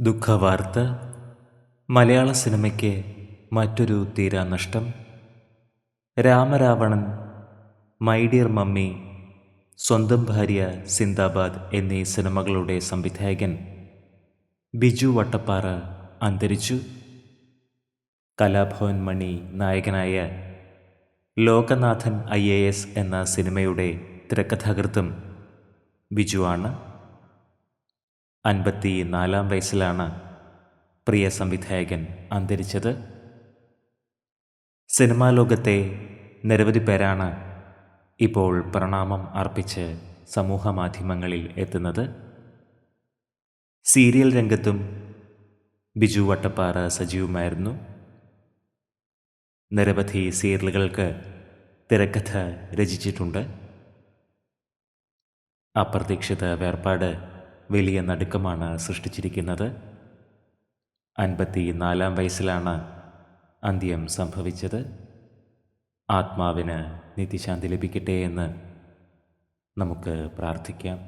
ദുഃഖവാർത്ത. മലയാള സിനിമയ്ക്ക് മറ്റൊരു തീരാനഷ്ടം Ramaravanan my dear mummy Swantham Bharya Zindabad എന്നീ സിനിമകളുടെ സംവിധായകൻ ബിജു വട്ടപ്പാറ അന്തരിച്ചു. കലാഭവൻ മണി നായകനായ ലോകനാഥൻ ഐ എന്ന സിനിമയുടെ തിരക്കഥാകൃത്തും ബിജുവാണ്. അൻപത്തി നാലാം വയസ്സിലാണ് പ്രിയ സംവിധായകൻ അന്തരിച്ചത്. സിനിമാ ലോകത്തെ നിരവധി പേരാണ് ഇപ്പോൾ പ്രണാമം അർപ്പിച്ച് സമൂഹ മാധ്യമങ്ങളിൽ എത്തുന്നത്. സീരിയൽ രംഗത്തും ബിജു വട്ടപ്പാറ സജീവമായിരുന്നു. നിരവധി സീരിയലുകൾക്ക് തിരക്കഥ രചിച്ചിട്ടുണ്ട്. അപ്രതീക്ഷിത വേർപാട് വലിയ നടുക്കമാണ് സൃഷ്ടിച്ചിരിക്കുന്നത്. അൻപത്തി നാലാം വയസ്സിലാണ് അന്ത്യം സംഭവിച്ചത്. ആത്മാവിന് നിത്യശാന്തി ലഭിക്കട്ടെ എന്ന് നമുക്ക് പ്രാർത്ഥിക്കാം.